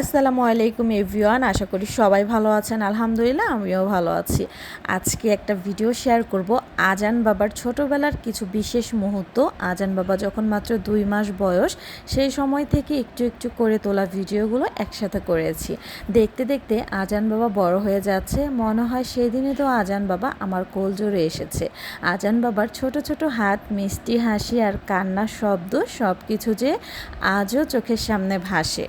আসসালামু আলাইকুম এভরিওয়ান, আশা করি সবাই ভালো আছেন। আলহামদুলিল্লাহ, আমিও ভালো আছি। আজকে একটা ভিডিও শেয়ার করব আজান বাবার ছোটোবেলার কিছু বিশেষ মুহূর্ত। আজান বাবা যখন মাত্র দুই মাস বয়স, সেই সময় থেকে একটু একটু করে তোলা ভিডিওগুলো একসাথে করেছি। দেখতে দেখতে আজান বাবা বড় হয়ে যাচ্ছে, মনে হয় সেদিনে তো আজান বাবা আমার কোল জোরে এসেছে। আজান বাবার ছোট ছোট হাত, মিষ্টি হাসি আর কান্নার শব্দ সব কিছু যে আজও চোখের সামনে ভাসে।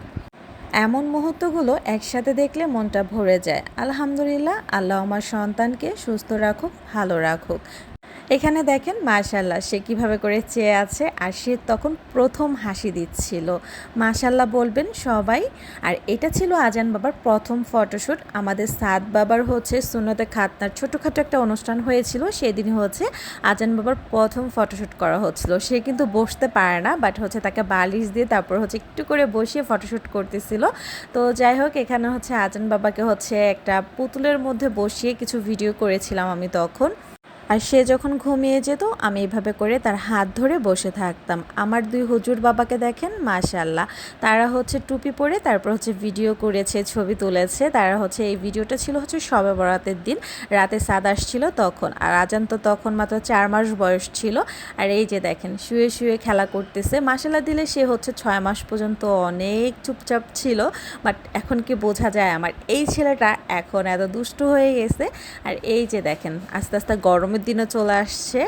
এমন মুহূর্তগুলো একসাথে দেখলে মনটা ভরে যায়। আলহামদুলিল্লাহ, আল্লাহ আমার সন্তানকে সুস্থ রাখুক, ভালো রাখুক। এখানে দেখেন মাশাল্লাহ সে কীভাবে করে চেয়ে আছে আর সে তখন প্রথম হাসি দিচ্ছিল। মাশাল্লাহ বলবেন, সবাই। আর এটা ছিল আজান বাবার প্রথম ফটোশ্যুট আমাদের সাদ বাবার হচ্ছে সুন্নতে খাতনার ছোটোখাটো একটা অনুষ্ঠান হয়েছিল। সেদিন হচ্ছে আজান বাবার প্রথম ফটোশ্যুট করা হচ্ছিল। সে কিন্তু বসতে পারে না বাট হচ্ছে তাকে বালিশ দিয়ে তারপর হচ্ছে একটু করে বসিয়ে ফটোশ্যুট করতেছিল। তো যাই হোক, এখানে হচ্ছে আজান বাবাকে হচ্ছে একটা পুতুলের মধ্যে বসিয়ে কিছু ভিডিও করেছিলাম আমি তখন। আর সে যখন ঘুমিয়ে যেত, আমি এভাবে করে তার হাত ধরে বসে থাকতাম। আমার দুই হুজুর বাবাকে দেখেন মাশাল্লাহ তারা হচ্ছে টুপি পরে, তারপর হচ্ছে ভিডিও করেছে, ছবি তুলেছে। তারা হচ্ছে এই ভিডিওটা ছিল হচ্ছে সবে বরাতের দিন, রাতে সাদ আসছিল তখন। আর আজান তো তখন মাত্র চার মাস বয়স ছিল। আর এই যে দেখেন, শুয়ে শুয়ে খেলা করতেছে। মাসাল্লাহ দিলে সে হচ্ছে ছয় মাস পর্যন্ত অনেক চুপচাপ ছিল। বাট এখন কি বোঝা যায় আমার? এই ছেলেটা এখন এত দুষ্ট হয়ে গেছে। আর এই যে দেখেন, আস্তে আস্তে গরমের দিনও চলে আসছে।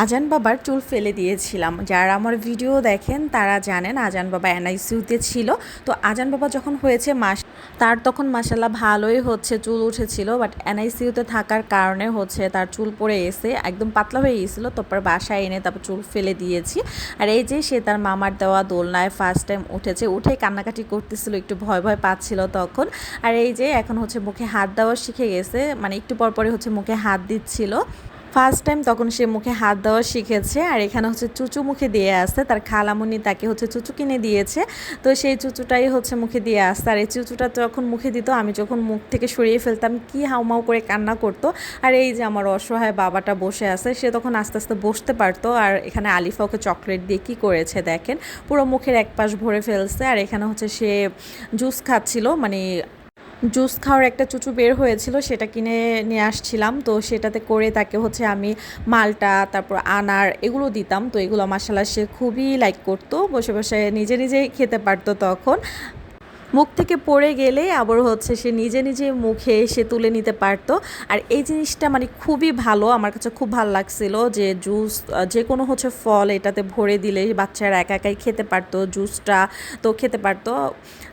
আজান বাবার চুল ফেলে দিয়েছিলাম। যারা আমার ভিডিও দেখেন, তারা জানেন আজান বাবা এনআইসিউতে ছিল। তো আজান বাবা যখন হয়েছে, মাস তার তখন মাসাল্লাহ ভালোই হচ্ছে, চুল উঠেছিল। বাট এনআইসিউতে থাকার কারণে হচ্ছে তার চুল পড়ে এসে একদম পাতলা হয়ে গেছিল। তারপর বাসায় এনে তারপর চুল ফেলে দিয়েছি। আর এই যে সে তার মামার দেওয়া দোলনায় ফার্স্ট টাইম উঠেছে, উঠে কান্নাকাটি করতেছিল, একটু ভয় ভয় পাচ্ছিল তখন। আর এই যে এখন হচ্ছে মুখে হাত দেওয়া শিখে গেছে মানে একটু পর পরে হচ্ছে মুখে হাত দিচ্ছিল। ফার্স্ট টাইম তখন সে মুখে হাত দেওয়া শিখেছে আর এখানে হচ্ছে চুচু মুখে দিয়ে আসছে, তার খালামুনি তাকে হচ্ছে চুচু কিনে দিয়েছে। তো সেই চুচুটাই হচ্ছে মুখে দিয়ে আসতে আর এই চুচুটা যখন মুখে দিত, আমি যখন মুখ থেকে সরিয়ে ফেলতাম, কি হাউমাউ করে কান্না করতো। আর এই যে আমার অসহায় বাবাটা বসে আছে, সে তখন আস্তে আস্তে বসতে পারতো। আর এখানে আলিফা ওকে চকলেট দিয়ে কী করেছে দেখেন? পুরো মুখের এক পাশ ভরে ফেলছে। আর এখানে হচ্ছে সে জুস খাচ্ছিল মানে জুস খাওয়ার একটা চুচু বের হয়েছিল, সেটা কিনে নিয়ে আসছিলাম। তো সেটাতে করে তাকে হচ্ছে আমি মালটা, তারপর আনার এগুলো দিতাম। তো এগুলো মাসালা সে খুবই লাইক করতো। বসে বসে নিজে নিজেই খেতে পারতো তখন। মুখ থেকে পড়ে গেলে আবার হচ্ছে সে নিজে নিজে মুখে সে তুলে নিতে পারতো। আর এই জিনিসটা মানে খুবই ভালো, আমার কাছে খুব ভালো লাগছিল যে জুস যে কোনো হচ্ছে ফল এটাতে ভরে দিলে বাচ্চারা একা একাই খেতে পারতো, জুসটা তো খেতে পারতো।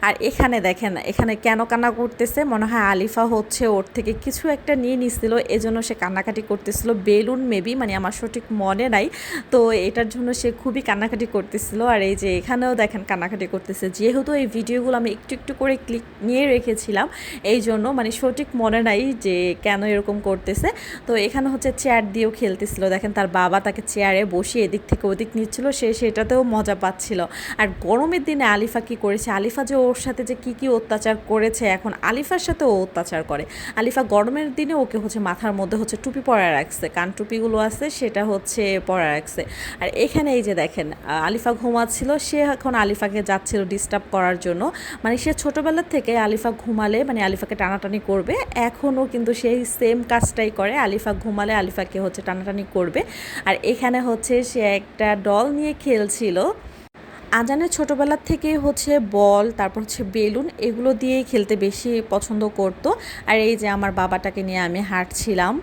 আর এখানে দেখেন, এখানে কেন কান্না করতেছে? মনে হয় আলিফা হচ্ছে ওর থেকে কিছু একটা নিয়ে নিছিল, এজন্য সে কান্নাকাটি করতেছিল। বেলুন মেবি মানে আমার সঠিক মনে নাই। তো এটার জন্য সে খুবই কান্নাকাটি করতেছিল। আর এই যে এখানেও দেখেন কান্নাকাটি করতেছে। যেহেতু এই ভিডিওগুলো আমি একটু একটু করে ক্লিক নিয়ে রেখেছিলাম। এই জন্য মানে সঠিক মনে নাই যে কেন এরকম করতেছে। তো এখানে হচ্ছে চেয়ার দিয়েও খেলতেছিল। দেখেন তার বাবা তাকে চেয়ারে বসিয়ে এদিক থেকে ওদিক নিচ্ছিল। সে সেটাতেও মজা পাচ্ছিল। আর গরমের দিনে আলিফা কি করেছে? আলিফা যে ওর সাথে যে কি কি অত্যাচার করেছে এখন আলিফার সাথে ও অত্যাচার করে। আলিফা গরমের দিনে ওকে হচ্ছে মাথার মধ্যে হচ্ছে টুপি পরা রাখছে। কান টুপিগুলো আছে, সেটা হচ্ছে পরা রাখছে। আর এখানে এই যে দেখেন আলিফা ঘুমাচ্ছিল। সে এখন আলিফাকে যাচ্ছিল ডিস্টার্ব করার জন্য। মানে সে ছোটোবেলার থেকে আলিফা ঘুমালে মানে আলিফাকে টানাটানি করবে। এখনও কিন্তু সেই সেম কাজটাই করে। আলিফা ঘুমালে আলিফাকে হচ্ছে টানাটানি করবে। আর এখানে হচ্ছে সে একটা ডল নিয়ে খেলছিল। আজানের ছোটোবেলার থেকে হচ্ছে বল তারপর হচ্ছে বেলুন, এগুলো দিয়েই খেলতে বেশি পছন্দ করতো। আর এই যে আমার বাবাটাকে নিয়ে আমি হাঁটছিলাম।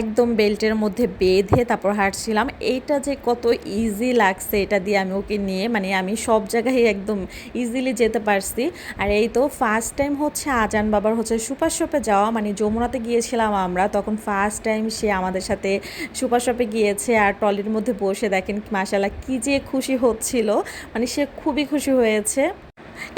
একদম বেল্টের মধ্যে বেঁধে তারপর হাঁটছিলাম। এইটা যে কত ইজি লাগছে এটা দিয়ে আমি ওকে নিয়ে মানে আমি সব জায়গায় একদম ইজিলি যেতে পারছি। আর এই তো ফার্স্ট টাইম হচ্ছে আজান বাবার হচ্ছে সুপার শপে যাওয়া মানে যমুনাতে গিয়েছিলাম আমরা, তখন ফার্স্ট টাইম সে আমাদের সাথে সুপার শপে গিয়েছে আর ট্রলির মধ্যে বসে দেখেন মাসালা কী যে খুশি হচ্ছিল। মানে সে খুবই খুশি হয়েছে।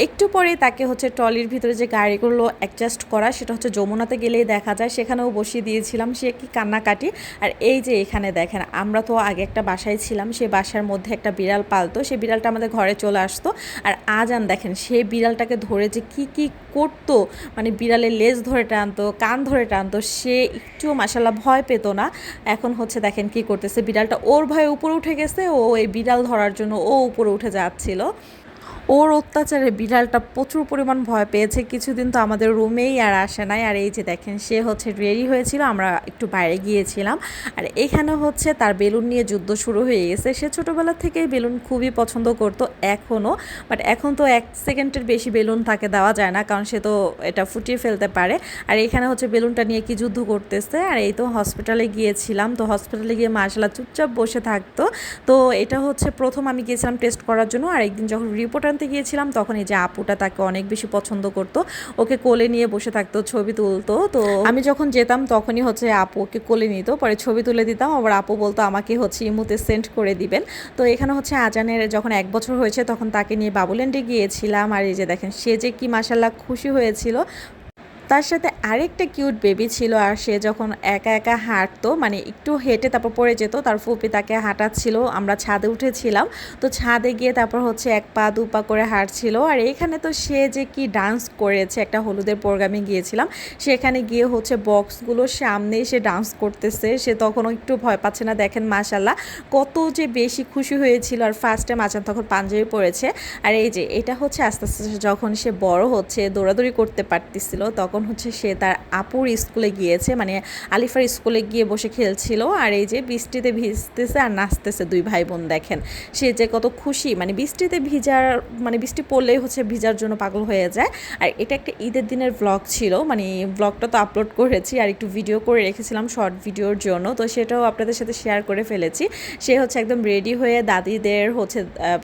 একটু পরে তাকে হচ্ছে ট্রলির ভিতরে যে গাড়িগুলো অ্যাডজাস্ট করা, সেটা হচ্ছে যমুনাতে গেলেই দেখা যায়। সেখানেও বসিয়ে দিয়েছিলাম, সে কি কান্নাকাটি। আর এই যে এখানে দেখেন, আমরা তো আগে একটা বাসায় ছিলাম, সে বাসার মধ্যে একটা বিড়াল পালতো। সে বিড়ালটা আমাদের ঘরে চলে আসতো। আর আজান দেখেন, সে বিড়ালটাকে ধরে যে কি কি করতো মানে বিড়ালের লেজ ধরে টানতো, কান ধরে টানতো, সে একটুও মাসাল্লাহ ভয় পেত না। এখন হচ্ছে দেখেন কি করতেছে, বিড়ালটা ওর ভয়ে উপরে উঠে গেছে, ও এই বিড়াল ধরার জন্য ও উপরে উঠে যাচ্ছিল। ওর অত্যাচারে বিড়ালটা প্রচুর পরিমাণ ভয় পেয়েছে। কিছুদিন তো আমাদের রুমেই আর আসে নাই। আর এই যে দেখেন, সে হচ্ছে রেডি হয়েছিল, আমরা একটু বাইরে গিয়েছিলাম। আর এখানে হচ্ছে তার বেলুন নিয়ে যুদ্ধ শুরু হয়ে গেছে। সে ছোটোবেলা থেকেই বেলুন খুবই পছন্দ করতো, এখনও। বাট এখন তো এক সেকেন্ডের বেশি বেলুন তাকে দেওয়া যায় না, কারণ সে তো এটা ফুটিয়ে ফেলতে পারে। আর এখানে হচ্ছে বেলুনটা নিয়ে কি যুদ্ধ করতেছে। আর এই তো হসপিটালে গিয়েছিলাম। তো হসপিটালে গিয়ে মার্শাল্লাহ চুপচাপ বসে থাকতো। তো এটা হচ্ছে প্রথম আমি গিয়েছিলাম টেস্ট করার জন্য। আর একদিন যখন রিপোর্ট আনতে গিয়েছিলাম, তখন এই যে আপুটা তাকে অনেক বেশি পছন্দ করতো, ওকে কোলে নিয়ে বসে থাকতো, ছবি তুলতো, তো আমি যখন যেতাম তখনই হচ্ছে আপু ওকে কোলে নিত, পরে ছবি তুলে দিতাম, আবার আপু বলতো আমাকে হচ্ছে ইমুতে সেন্ড করে দিবেন। তো এখানে হচ্ছে আজানের যখন এক বছর হয়েছে, তখন তাকে নিয়ে বাবুল্যান্ডে গিয়েছিলাম, আর এই যে দেখেন সে যে কি মাসাল্লাহ খুশি হয়েছিল তার সাথে আরেকটা কিউট বেবি ছিল আর সে যখন একা একা হাঁটতো মানে একটু হেঁটে তারপর পড়ে যেত, তার ফুপি তাকে হাঁটাচ্ছিল, আমরা ছাদে উঠেছিলাম। তো ছাদে গিয়ে তারপর হচ্ছে এক পা দু পা করে হাঁটছিল। আর এখানে তো সে যে কি ডান্স করেছে, একটা হলুদের প্রোগ্রামে গিয়েছিলাম, সেখানে গিয়ে হচ্ছে বক্সগুলো সামনে সে ডান্স করতেছে। সে তখনও একটু ভয় পাচ্ছে না, দেখেন মাশাল্লাহ কত যে বেশি খুশি হয়েছিল। আর ফার্স্ট টাইম তখন পাঞ্জাবি পড়েছে আর এই যে, এটা হচ্ছে আস্তে আস্তে যখন সে বড় হচ্ছে, দৌড়াদৌড়ি করতে পারতেছিল, তখন তখন হচ্ছে সে তার আপুর স্কুলে গিয়েছে মানে আলিফার স্কুলে গিয়ে বসে খেলছিল আর এই যে বৃষ্টিতে ভিজতেছে আর নাচতেছে দুই ভাই বোন দেখেন। সে যে কত খুশি মানে বৃষ্টিতে ভিজার মানে বৃষ্টি পড়লেই হচ্ছে ভিজার জন্য পাগল হয়ে যায়। আর এটা একটা ঈদের দিনের ব্লগ ছিল মানে ব্লগটা তো আপলোড করেছি আর একটু ভিডিও করে রেখেছিলাম শর্ট ভিডিওর জন্য, তো সেটাও আপনাদের সাথে শেয়ার করে ফেলেছি। সে হচ্ছে একদম রেডি হয়ে দাদিদের হচ্ছে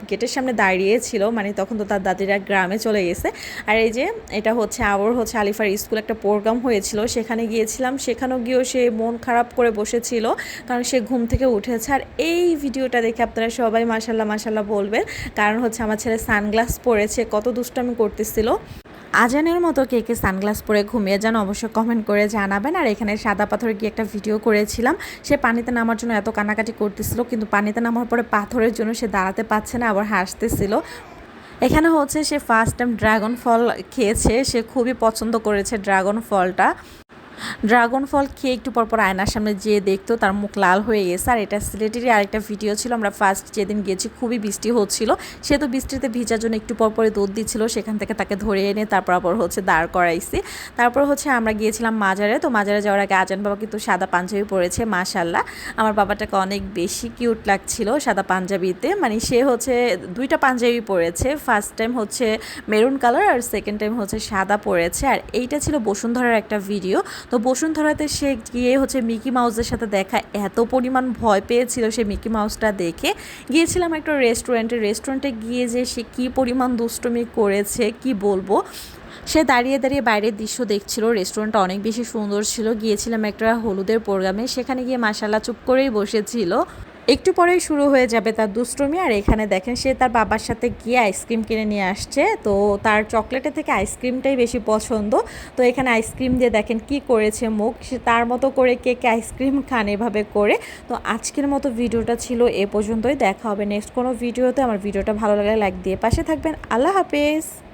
গেটের সামনে দাঁড়িয়েছিল মানে তখন তো তার দাদিরা গ্রামে চলে গেছে। আর এই যে এটা হচ্ছে আবার হচ্ছে আলিফার স্কুলে একটা প্রোগ্রাম হয়েছিল, সেখানে গিয়েছিলাম। সেখানেও গিয়েও সে মন খারাপ করে বসেছিল, কারণ সে ঘুম থেকে উঠেছে। আর এই ভিডিওটা দেখে আপনারা সবাই মাসাল্লাহ মাসাল্লাহ বলবেন, কারণ হচ্ছে আমার ছেলে সানগ্লাস পরেছে, কত দুষ্টামি করতেছিল। আজানের মতো কে কে সানগ্লাস পরে ঘুমিয়ে যান অবশ্যই কমেন্ট করে জানাবেন। আর এখানে সাদা পাথরে গিয়ে একটা ভিডিও করেছিলাম, সে পানিতে নামার জন্য এত কানাকাটি করতেছিল, কিন্তু পানিতে নামার পরে পাথরের জন্য সে দাঁড়াতে পারছে না, আবার হাসতেছিল। এখানে হচ্ছে সে ফার্স্ট টাইম ড্রাগন ফল খেয়েছে সে খুবই পছন্দ করেছে ড্রাগন ফলটা ড্রাগন ফল খেয়ে একটু পরপর আয়নার সামনে যেয়ে দেখতো, তার মুখ লাল হয়ে গেছে। আর এটা সিলেটেরই আরেকটা ভিডিও ছিল, আমরা ফার্স্ট যেদিন গেছি খুবই বৃষ্টি হচ্ছিল। সে তো বৃষ্টিতে ভিজার জন্য একটু পরপরে দুধ দিচ্ছিল, সেখান থেকে তাকে ধরে এনে তারপর আবার হচ্ছে দাঁড় করাইছি। তারপর হচ্ছে আমরা গিয়েছিলাম মাজারে, তো মাজারে যাওয়ার আগে আজান বাবা কিন্তু সাদা পাঞ্জাবি পরেছে মাশাল্লাহ আমার বাবাটাকে অনেক বেশি কিউট লাগছিল সাদা পাঞ্জাবিতে মানে সে হচ্ছে দুইটা পাঞ্জাবি পরেছে, ফার্স্ট টাইম হচ্ছে মেরুন কালার আর সেকেন্ড টাইম হচ্ছে সাদা পরেছে। আর এইটা ছিল বসুন্ধরার একটা ভিডিও, তো বসুন্ধরাতে সে গিয়ে হচ্ছে মিকি মাউসের সাথে দেখা, এত পরিমাণ ভয় পেয়েছিল সে মিকি মাউসটা দেখে। গিয়েছিলাম একটা রেস্টুরেন্টে রেস্টুরেন্টে গিয়ে যে সে কী পরিমাণ দুষ্টমি করেছে, কি বলব? সে দাঁড়িয়ে দাঁড়িয়ে বাইরের দৃশ্য দেখছিল, রেস্টুরেন্টটা অনেক বেশি সুন্দর ছিল। গিয়েছিলাম একটা হলুদের প্রোগ্রামে, সেখানে গিয়ে মাসালা চুপ করেই বসেছিল। একটু পরেই শুরু হয়ে যাবে তার দুষ্টমি। আর এখানে দেখেন, সে তার বাবার সাথে গিয়ে আইসক্রিম কিনে নিয়ে আসছে। তো তার চকলেটের থেকে আইসক্রিমটাই বেশি পছন্দ। তো এখানে আইসক্রিম দিয়ে দেখেন কি করেছে মুখ। সে তার মতো করে কে কে আইসক্রিম খান এভাবে করে। তো আজকের মতো ভিডিওটা ছিল এ পর্যন্তই। দেখা হবে নেক্সট কোনো ভিডিওতে। আমার ভিডিওটা ভালো লাগলে লাইক দিয়ে পাশে থাকবেন। আল্লাহ হাফেজ।